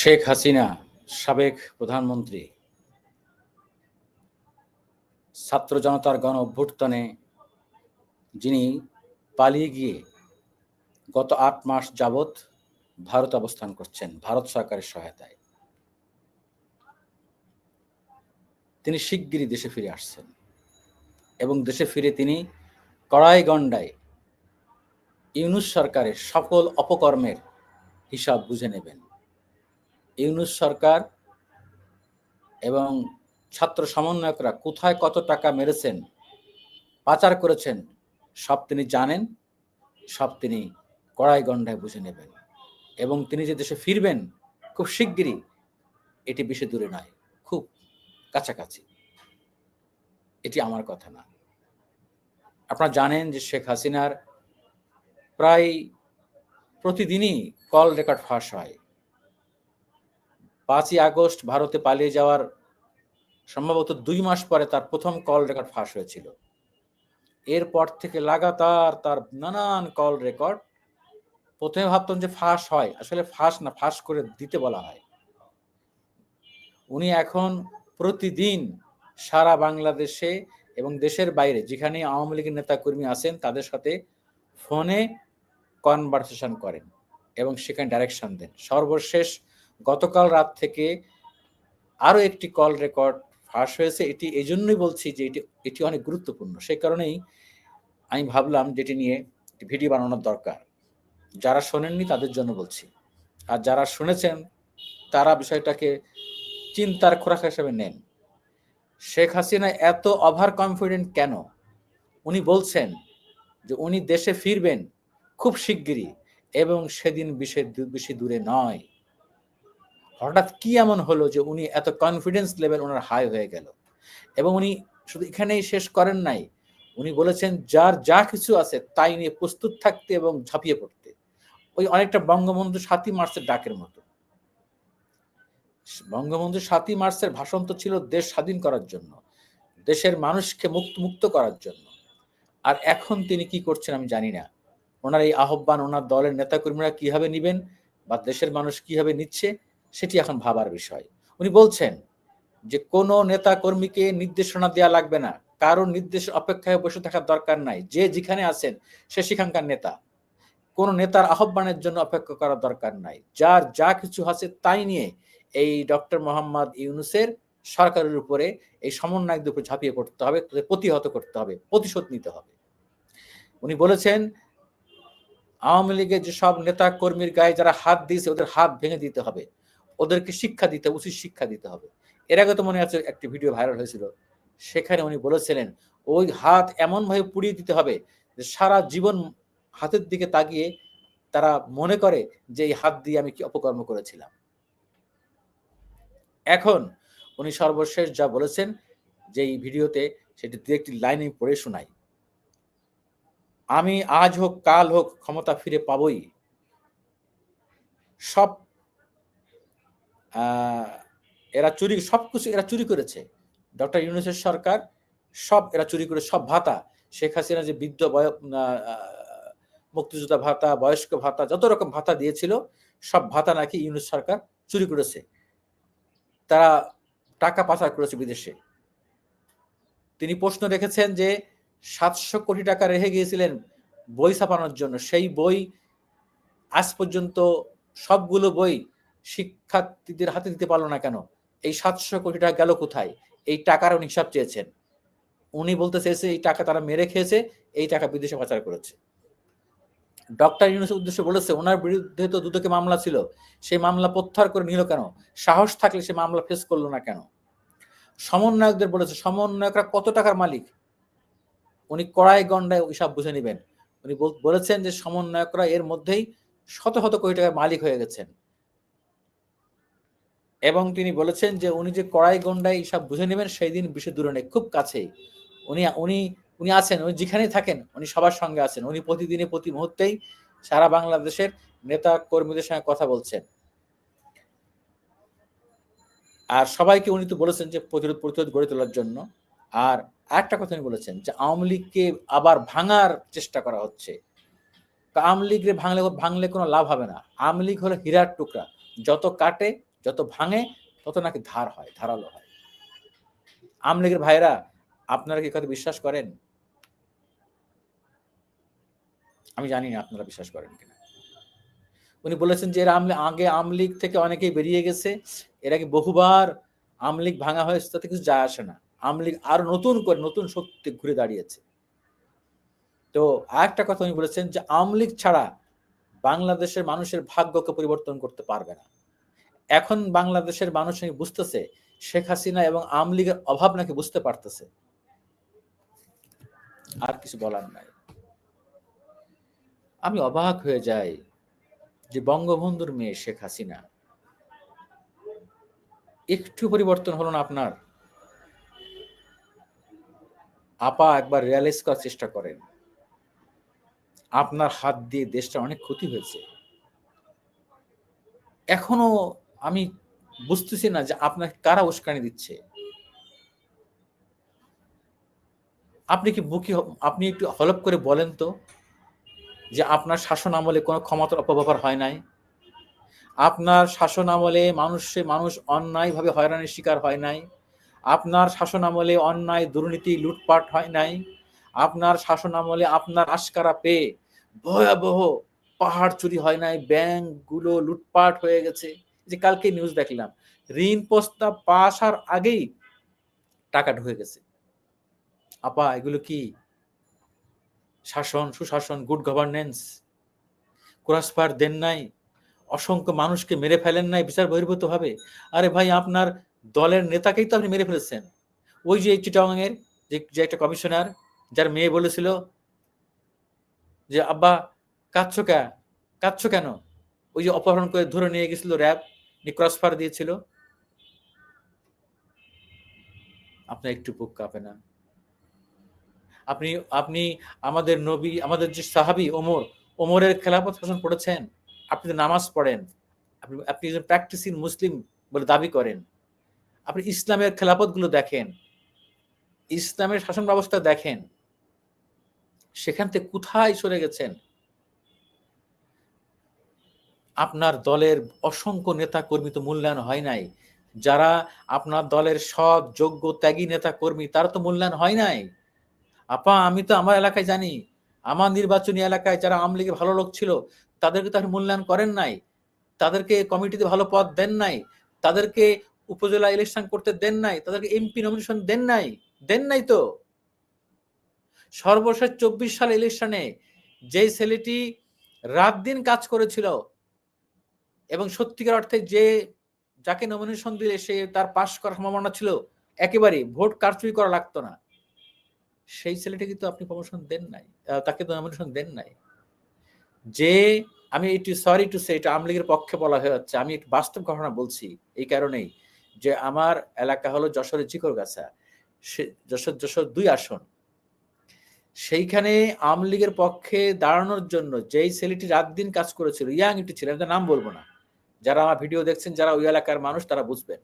শেখ হাসিনা, সাবেক প্রধানমন্ত্রী, ছাত্র জনতার গণ অভ্যুত্থানে যিনি পালিয়ে গিয়ে গত আট মাস যাবৎ ভারত অবস্থান করছেন, ভারত সরকারের সহায়তায়। তিনি শিগগিরই দেশে ফিরে আসছেন এবং দেশে ফিরে তিনি কড়াই গণ্ডায় ইউনুস সরকারের সকল অপকর্মের হিসাব বুঝে নেবেন। ইউনুস সরকার এবং ছাত্র সমন্বয়করা কোথায় কত টাকা মেরেছেন, পাচার করেছেন, সব তিনি জানেন, সব তিনি কড়াই গণ্ডায় বুঝে নেবেন। এবং তিনি যে দেশে ফিরবেন খুব শিগগিরই, এটি বেশি দূরে নয়, খুব কাছাকাছি। এটি আমার কথা না। আপনারা জানেন যে শেখ হাসিনার প্রায় প্রতিদিনই কল রেকর্ড ফাঁস হয়। পাঁচই আগস্ট ভারতে পালিয়ে যাওয়ার সম্ভবত দুই মাস পরে তার প্রথম কল রেকর্ড ফাঁস হয়েছিল। এরপর থেকে লাগাতার তার নানান কল রেকর্ড প্রথমে ভাবতাম যে ফাঁস হয়, আসলে ফাঁস না, ফাঁস করে দিতে বলা হয়। উনি এখন প্রতিদিন সারা বাংলাদেশে এবং দেশের বাইরে যেখানে আওয়ামী লীগের নেতা কর্মী আছেন, তাদের সাথে ফোনে কনভারসেশন করেন এবং সেখানে ডাইরেকশন দেন। সর্বশেষ গতকাল রাত থেকে আরও একটি কল রেকর্ড ফাঁস হয়েছে। এটি এই জন্যই বলছি যে এটি এটি অনেক গুরুত্বপূর্ণ। সেই কারণেই আমি ভাবলাম যেটি নিয়ে একটি ভিডিও বানানোর দরকার। যারা শোনেননি তাদের জন্য বলছি। আর যারা শুনেছেন, তারা বিষয়টাকে চিন্তার খোরাক হিসেবে নেন। শেখ হাসিনা এত ওভার কনফিডেন্ট কেন? উনি বলছেন যে উনি দেশে ফিরবেন খুব শিগগিরই এবং সেদিন বেশি বেশি দূরে নয়। হঠাৎ কি এমন হলো যে উনি এত কনফিডেন্স লেভেল ওনার হাই হয়ে গেল? এবং উনি শুধু এখানেই শেষ করেন নাই, উনি বলেছেন, যার যা কিছু আছে তাই নিয়ে প্রস্তুত থাকতে এবং ঝাঁপিয়ে পড়তে। ওই অনেকটা বঙ্গবন্ধু সাতই মার্চের ডাকের মতো। বঙ্গবন্ধু সাতই মার্চের ভাষণ তো ছিল দেশ স্বাধীন করার জন্য, দেশের মানুষকে মুক্ত মুক্ত করার জন্য। আর এখন তিনি কি করছেন আমি জানি না। ওনার এই আহ্বান, ওনার দলের নেতাকর্মীরা কীভাবে নিবেন বা দেশের মানুষ কীভাবে নিচ্ছে সেটি এখন ভাবার বিষয়। উনি বলছেন যে, কোনো নেতা কর্মীকে নির্দেশনা দেওয়া লাগবে না। কারোর নির্দেশ অপেক্ষায় বসে থাকার দরকার নাই। যে যেখানে আছেন, সে সেখানকার নেতা। কোন নেতার আহ্বানের জন্য অপেক্ষা করার দরকার নাই। যার যা কিছু আছে তাই নিয়ে এই ডক্টর মোহাম্মদ ইউনুসের সরকারের উপরে এই সমন্বয়কদের উপরে ঝাঁপিয়ে পড়তে হবে, তাদের প্রতিহত করতে হবে, প্রতিশোধ নিতে হবে। উনি বলেছেন, আওয়ামী লীগের যেসব নেতা কর্মীর গায়ে যারা হাত দিয়েছে, ওদের হাত ভেঙে দিতে হবে। ওদেরকে শিক্ষা দিতে, উচিত শিক্ষা দিতে হবে। এর আগে তো মনে আছে, একটি ভিডিও ভাইরাল হয়েছিল। সেখানে উনি বলেছিলেন, ওই হাত এমন ভাবে পুড়িয়ে দিতে হবে যে সারা জীবন হাতের দিকে তাকিয়ে তারা মনে করে যে এই হাত দিয়ে আমি কি অপকর্ম করেছিলাম। এখন উনি সর্বশেষ যা বলেছেন যে এই ভিডিওতে সেটি দু একটি লাইনে পড়ে শোনাই। আমি আজ হোক, কাল হোক ক্ষমতা ফিরে পাবই। সব এরা চুরি সব কিছু এরা চুরি করেছে। ডক্টর ইউনুসের সরকার সব এরা চুরি করে, সব ভাতা। শেখ হাসিনা যে বৃদ্ধ মুক্তিযোদ্ধা ভাতা, বয়স্ক ভাতা, যত রকম ভাতা দিয়েছিল, সব ভাতা নাকি ইউনুস সরকার চুরি করেছে। তারা টাকা পাচার করেছে বিদেশে। তিনি প্রশ্ন রেখেছেন যে, সাতশো কোটি টাকা রেখে গিয়েছিলেন বই ছাপানোর জন্য। সেই বই আজ পর্যন্ত সবগুলো বই শিক্ষার্থীদের হাতে দিতে পারল না কেন? এই সাতশো কোটি টাকা গেল কোথায়? এই টাকার উনি হিসাব চেয়েছেন। উনি বলতে চেয়েছে, এই টাকা তারা মেরে খেয়েছে, এই টাকা বিদেশে পাচার করেছে। ডক্টর ইউনুসের উদ্দেশ্যে বলেছে, ওনার বিরুদ্ধে তো দুদকে মামলা ছিল। সেই মামলা প্রত্যাহার করে নিল কেন? সাহস থাকলে সে মামলা ফেস করল না কেন? সমন্বয়কদের বলেছে, সমন্বয়করা কত টাকার মালিক? উনি কড়াই গন্ডায় হিসাব বুঝে নেবেন। উনি বলেছেন যে, সমন্বয়করা এর মধ্যেই শত শত কোটি টাকার মালিক হয়ে গেছেন। এবং তিনি বলেছেন যে উনি যে কড়াই গন্ডায় হিসাব বুঝে নেবেন, সেই দিন বিশ্বের দূরে নেই খুব কাছেই। উনি উনি উনি আছেন, উনি যেখানেই থাকেন, উনি সবার সঙ্গে আছেন। উনি প্রতিদিনে, প্রতি মুহূর্তেই সারা বাংলাদেশের নেতা কর্মীদের সঙ্গে কথা বলছেন। আর সবাইকে উনি তো বলেছেন যে প্রতিরোধ প্রতিরোধ গড়ে তোলার জন্য। আর একটা কথা উনি বলেছেন যে আওয়ামী লীগকে আবার ভাঙার চেষ্টা করা হচ্ছে। আওয়ামী লীগের ভাঙলে ভাঙলে কোনো লাভ হবে না। আওয়ামী লীগ হলো হীরার টুকরা। যত কাটে যত ভাঙে, তত নাকি ধার হয়, ধারালো হয়। আমলিগের ভাইরা আপনারা কি কথা বিশ্বাস করেন? আমি জানি না আপনারা বিশ্বাস করেন কিনা। উনি বলেছেন যে এরা আমলি আগে আমলিগ থেকে অনেকেই বেরিয়ে গেছে। এর আগে বহুবার আমলিগ ভাঙা হয়েছে, তাতে কিছু যায় আসে না। আমলিগ আরও নতুন করে, নতুন শক্তি ঘুরে দাঁড়িয়েছে। তো আরেকটা কথা উনি বলেছেন যে আমলিগ ছাড়া বাংলাদেশের মানুষের ভাগ্যকে পরিবর্তন করতে পারবে না। এখন বাংলাদেশের মানুষ নাকি বুঝতেছে শেখ হাসিনা এবং আমলিগের অভাব নাকি বুঝতে পারতেছে। আর কিছু বলার নাই। আমি অবাক হয়ে যাই যে বঙ্গবন্ধুর মেয়ে শেখ হাসিনা একটু পরিবর্তন হলো না আপনার? আপা একবার রিয়ালাইজ করার চেষ্টা করেন। আপনার হাত দিয়ে দেশটা অনেক ক্ষতি হয়েছে। এখনও আমি বুঝতেছি না যে আপনাকে কারা উস্কানি দিচ্ছে। আপনি কি বুকি আপনি একটু হলপ করে বলেন তো যে আপনার শাসন আমলে কোনো ক্ষমতার অপব্যবহার হয় নাই? আপনার শাসন আমলে মানুষে মানুষ অন্যায়ভাবে হয়রানির শিকার হয় নাই? আপনার শাসন আমলে অন্যায় দুর্নীতি লুটপাট হয় নাই? আপনার শাসন আমলে আপনার আশকারা পেয়ে ভয়াবহ পাহাড় চুরি হয় নাই? ব্যাংকগুলো লুটপাট হয়ে গেছে। যে কালকে নিউজ দেখলাম, ঋণ প্রস্তাব পাশ আর আগেই টাকা ঢুকে গেছে। আপা, এগুলো কি? শাসন, সুশাসন গুড গভর্নেন্স ক্রসফার দেন নাই, অসংখ্য মানুষকে মেরে ফেলেন নাই বিচার বহির্ভূত ভাবে। আরে ভাই, আপনার দলের নেতাকেই তো আপনি মেরে ফেলেছেন। ওই যে চিটং এর যে একটা কমিশনার, যার মেয়ে বলেছিল যে, আব্বা, কাঁদছ কে? কাঁদছ কেন? ওই যে অপহরণ করে ধরে নিয়ে গেছিল র্যাব। ক্রসফার দিয়েছিল। আপনার একটু বুক কাঁপে না। আপনি আপনি আমাদের নবী, আমাদের যে সাহাবি ওমর, ওমরের খেলাপথ শাসন পড়েছেন আপনি তো নামাজ পড়েন, আপনি আপনি একজন প্র্যাকটিসিং মুসলিম বলে দাবি করেন। আপনি ইসলামের খেলাপথগুলো দেখেন, ইসলামের শাসন ব্যবস্থা দেখেন, সেখান থেকে কোথায় সরে গেছেন? আপনার দলের অসংখ্য নেতা কর্মী তো মূল্যায়ন হয় নাই। যারা আপনার দলের সৎ, যোগ্য, ত্যাগী নেতা কর্মী তারা তো মূল্যায়ন হয় নাই। আপা, আমি তো আমার এলাকায় জানি। আমার নির্বাচনী এলাকায় যারা আওয়ামী লীগের ভালো লোক ছিল, তাদেরকে তো মূল্যায়ন করেন নাই। তাদেরকে কমিটিতে ভালো পদ দেন নাই। তাদেরকে উপজেলা ইলেকশন করতে দেন নাই। তাদেরকে এমপি নমিনেশন দেন নাই। দেন নাই তো। সর্বশেষ চব্বিশ সাল ইলেকশনে যে ছেলেটি রাত দিন কাজ করেছিল এবং সত্যিকার অর্থে যে, যাকে নমিনেশন দিলে সে তার পাশ করার সম্ভাবনা ছিল, একেবারে ভোট কারচুপি করা লাগতো না। সেই ছেলেটি কিন্তু আপনি প্রমোশন দেন নাই তাকে তো নমিনেশন দেন নাই। যে, আমি একটু সরি টু সে এটা আওয়ামী লীগের পক্ষে বলা হয়ে যাচ্ছে, আমি একটু বাস্তব ঘটনা বলছি, এই কারণেই যে আমার এলাকা হলো যশোরের চিকরগাছা সে, যশোর যশোর দুই আসন। সেইখানে আওয়ামী লীগের পক্ষে দাঁড়ানোর জন্য যেই ছেলেটি রাত দিন কাজ করেছিল, ইয়াং একটি ছেলে, আমি নাম বলব না যারা আমার ভিডিও দেখছেন, যারা ওই এলাকার মানুষ, তারা বুঝবেন।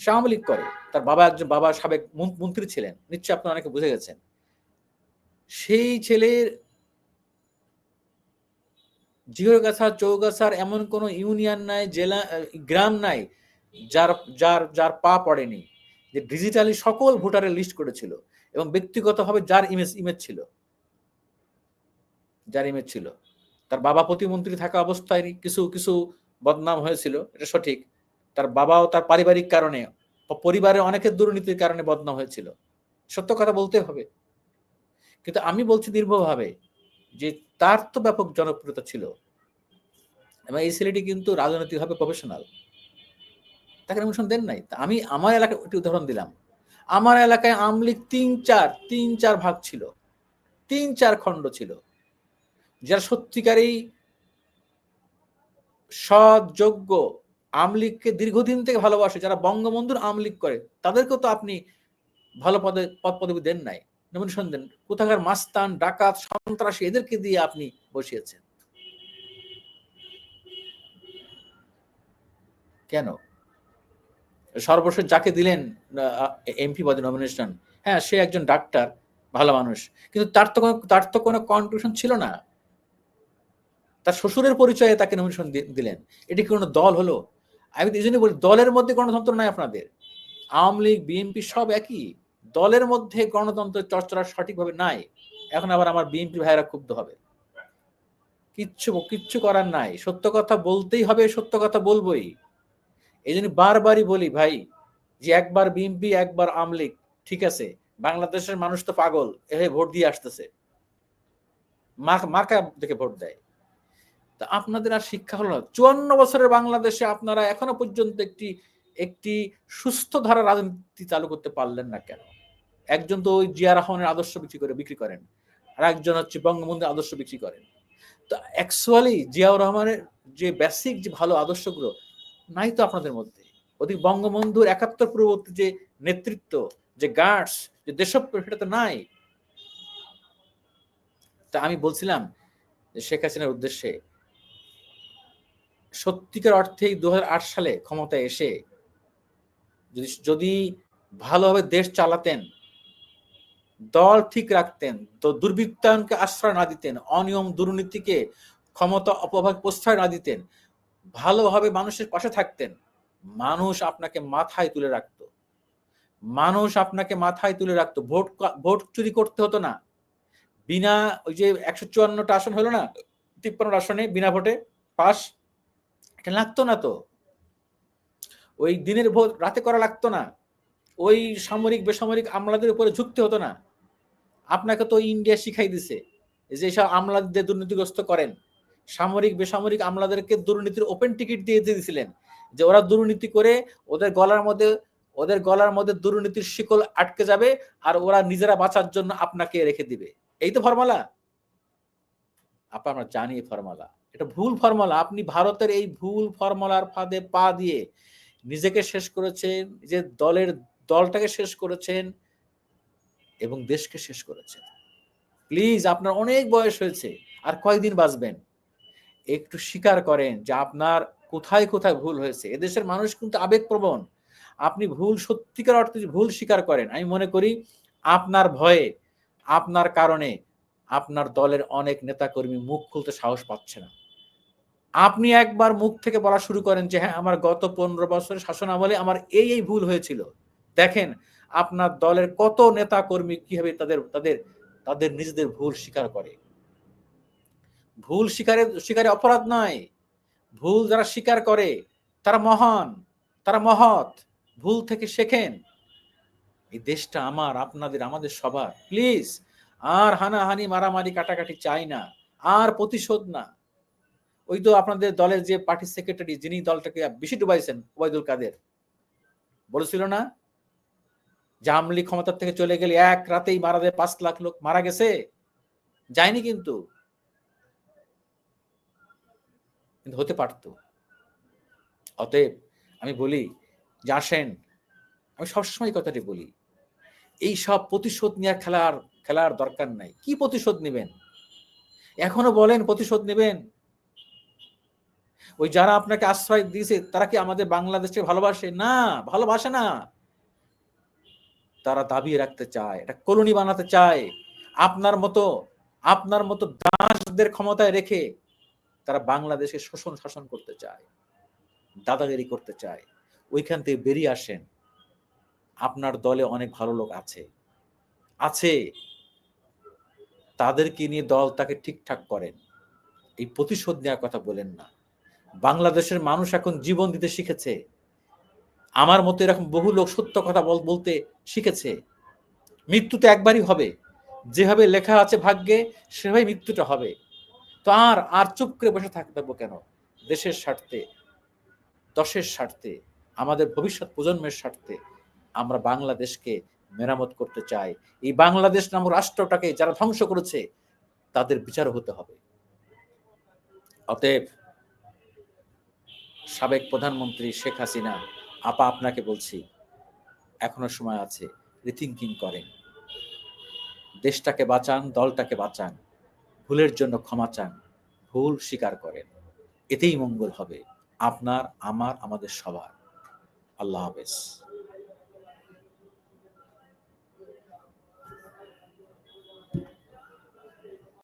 আওয়ামী লীগ করে। তার বাবা একজন বাবা সাবেক মন্ত্রী ছিলেন। নিশ্চয় আপনারা অনেকে বুঝে গেছেন। সেই ছেলের জিহরগাছা চৌগাছার এমন কোন ইউনিয়ন নাই, জেলা গ্রাম নাই, যার যার যার পা পড়েনি, যে ডিজিটালি সকল ভোটারের লিস্ট করেছিল এবং ব্যক্তিগতভাবে যার ইমেজ ইমেজ ছিল। যার ইমেজ ছিল। তার বাবা প্রতিমন্ত্রী থাকা অবস্থায় কিছু কিছু বদনাম হয়েছিল, এটা সঠিক। তার বাবাও তার পারিবারিক কারণে পরিবারে অনেকের দুর্নীতির কারণে বদনাম হয়েছিল। সত্য কথা বলতে হবে। কিন্তু আমি বলছি দীর্ঘভাবে যে তার তো ব্যাপক জনপ্রিয়তা ছিল। এবং এই ছেলেটি কিন্তু রাজনৈতিকভাবে প্রফেশনাল তাকে নমিনেশন দেন নাই। আমি আমার এলাকায় একটি উদাহরণ দিলাম। আমার এলাকায় আমলিগ তিন চার তিন চার ভাগ ছিল। তিন চার খণ্ড ছিল। যারা সত্যিকারেই সৎ যোগ্য আমলিগকে দীর্ঘদিন থেকে ভালোবাসে, যারা বঙ্গবন্ধুর আমলিগ করে, তাদেরকেও তো আপনি ভালো পদে, পদ পদবি দেন নাই। নমিনেশন দেন। কোথাকার মাস্তান, ডাকাত, সন্ত্রাসী, এদেরকে দিয়ে আপনি বসিয়েছেন। কেন? সর্বশেষ যাকে দিলেন এমপি পদে নমিনেশন হ্যাঁ সে একজন ডাক্তার, ভালো মানুষ। কিন্তু তার তো কোনো, তার তো কোনো কন্ট্রিবিউশন ছিল না। তার শ্বশুরের পরিচয়ে তাকে নমিনেশন দিলেন। এটি কোনো দল হলো? আমি এই জন্য বলি, দলের মধ্যে গণতন্ত্র নাই আপনাদের। আওয়ামী লীগ বিএনপি সব একই। দলের মধ্যে গণতন্ত্র চর্চা সঠিকভাবে নাই। এখন আবার আমার বিএনপি ভাইয়েরা ক্ষুব্ধ হবে। কিচ্ছু কিচ্ছু করার নাই। সত্য কথা বলতেই হবে, সত্য কথা বলবোই। এই জন্য বারবারই বলি ভাই, যে একবার বিএনপি একবার আমলিক ঠিক আছে? বাংলাদেশের মানুষ তো পাগল এভাবে ভোট দিয়ে আসতেছে। মাকা দেখে ভোট দেয়। তা আপনাদের আর শিক্ষা হলো না। চুয়ান্ন বছরের বাংলাদেশে আপনারা এখনও পর্যন্ত একটি একটি সুস্থ ধারা রাজনীতি চালু করতে পারলেন না কেন? একজন তো ওই জিয়া রহমানের আদর্শ বিক্রি করে, বিক্রি করেন। আর একজন হচ্ছে বঙ্গবন্ধুর আদর্শ বিক্রি করেন। তো অ্যাকচুয়ালি জিয়াউর রহমানের যে বেসিক যে ভালো আদর্শগুলো, নাই তো আপনাদের মধ্যে। ওদিকে বঙ্গবন্ধুর একাত্তর পূর্ববর্তী যে নেতৃত্ব, যে গার্ডস যে দেশপ্রেম, সেটা তো নাই। তা আমি বলছিলাম শেখ হাসিনার উদ্দেশ্যে সত্যিকার অর্থেই দু হাজার আট সালে ক্ষমতায় এসে যদি যদি ভালোভাবে দেশ চালাতেন, দল ঠিক রাখতেন, তো দুর্বৃত্তায়নকে আশ্রয় না দিতেন, অনিয়ম দুর্নীতিকে ক্ষমতা অপভাগ প্রশ্রয় না দিতেন, ভালোভাবে মানুষের পাশে থাকতেন, মানুষ আপনাকে মাথায় তুলে রাখতো। মানুষ আপনাকে মাথায় তুলে রাখতো। ভোট ভোট চুরি করতে হতো না। বিনা ওই যে একশো চুয়ান্নটা আসন হলো না, তিপ্পান্ন আসনে বিনা ভোটে পাস এটা লাগতো না তো। ওই দিনের ভোট রাতে করা লাগতো না। ওই সামরিক, বেসামরিক আমলাদের উপরে ঝুঁকতে হতো না। আপনাকে তো ইন্ডিয়া শিখাই দিছে যে সব আমলাদের দুর্নীতিগ্রস্ত করেন। সামরিক, বেসামরিক আমলাদেরকে দুর্নীতির ওপেন টিকিট দিয়ে দিয়ে দিয়েছিলেন যে ওরা দুর্নীতি করে ওদের গলার মধ্যে, ওদের গলার মধ্যে দুর্নীতির শিকল আটকে যাবে আর ওরা নিজেরা বাঁচার জন্য আপনাকে রেখে দিবে। এই তো ফর্মালা। আপা, আমরা জানি ফর্মালা। এটা ভুল ফর্মালা। আপনি ভারতের এই ভুল ফর্মালার ফাঁদে পা দিয়ে নিজেকে শেষ করেছেন যে দলের দলটাকে শেষ করেছেন এবং দেশকে শেষ করেছেন। প্লিজ, আপনার অনেক বয়স হয়েছে, আর কয়েকদিন বাঁচবেন? একটু স্বীকার করেন যে আপনার কোথায় কোথায় ভুল হয়েছে। এদেশের মানুষ কিন্তু আবেগপ্রবণ। আপনি ভুল, সত্যিকার অর্থে ভুল স্বীকার করেন। আমি মনে করি আপনার ভয়ে, আপনার কারণে আপনার দলের অনেক নেতাকর্মী মুখ খুলতে সাহস পাচ্ছে না। আপনি একবার মুখ থেকে বলা শুরু করেন যে হ্যাঁ আমার গত পনেরো বছরের শাসন আমলে আমার এই এই ভুল হয়েছিল। দেখেন, আপনার দলের কত নেতা কর্মী কীভাবে তাদের তাদের তাদের নিজেদের ভুল স্বীকার করে। ভুল স্বীকারে স্বীকারে অপরাধ নয় ভুল যারা স্বীকার করে, তারা মহান, তারা মহৎ। ভুল থেকে শেখেন। এই দেশটা আমার, আপনাদের, আমাদের সবার। প্লিজ আর হানাহানি, মারামারি, কাটাকাটি চাই না, আর প্রতিশোধ না। ওই তো আপনাদের দলের যে পার্টি সেক্রেটারি, যিনি দলটাকে বেশি ডুবাইছেন, ওবায়দুল কাদের। বলেছিল না? জামলি ক্ষমতার থেকে চলে গেলে এক রাতেই মারা দেয় পাঁচ লাখ লোক। মারা গেছে? যায়নি কিন্তু। হতে পারত। অতএব আমি বলি, যে আসেন, আমি সবসময় কথাটি বলি, এই সব প্রতিশোধ নেওয়ার খেলার খেলার দরকার নাই। কি প্রতিশোধ নেবেন? এখনও বলেন প্রতিশোধ নেবেন? ওই যারা আপনাকে আশ্রয় দিয়েছে, তারা কি আমাদের বাংলাদেশকে ভালোবাসে? না ভালোবাসে না। তারা দাবিয়ে রাখতে চায় এটা কলোনি বানাতে চায়। আপনার মতো আপনার মতো দাসদের ক্ষমতায় রেখে তারা বাংলাদেশে শোষণ শাসন করতে চায়, দাদাগিরি করতে চায়। ওইখান থেকে বেরিয়ে আসেন। আপনার দলে অনেক ভালো লোক আছে। আছে। তাদেরকে নিয়ে দল তাকে ঠিকঠাক করেন। এই প্রতিশোধ নেওয়ার কথা বলেন না। বাংলাদেশের মানুষ এখন জীবন দিতে শিখেছে। আমার মতো এরকম বহু লোক সত্য কথা বলতে শিখেছে। মৃত্যু তো একবারই হবে। যেভাবে লেখা আছে ভাগ্যে সেভাবে মৃত্যুটা হবে। তো আর আর চুপ করে বসে থাকতে কেন? দেশের স্বার্থে, দশের স্বার্থে, আমাদের ভবিষ্যৎ প্রজন্মের স্বার্থে আমরা বাংলাদেশকে মেরামত করতে চাই এই বাংলাদেশ নামক রাষ্ট্রটাকে যারা ধ্বংস করেছে, তাদের বিচার হতে হবে। অতএব সাবেক প্রধানমন্ত্রী শেখ হাসিনা, আপা আপনাকে বলছি, এখনও সময় আছে রিথিঙ্কিং করেন। দেশটাকে বাঁচান, দলটাকে বাঁচান, ভুলের জন্য ক্ষমা চান, ভুল স্বীকার করেন। এতেই মঙ্গল হবে। আপনার, আমার, আমাদের সবার। আল্লাহ হাফেজ।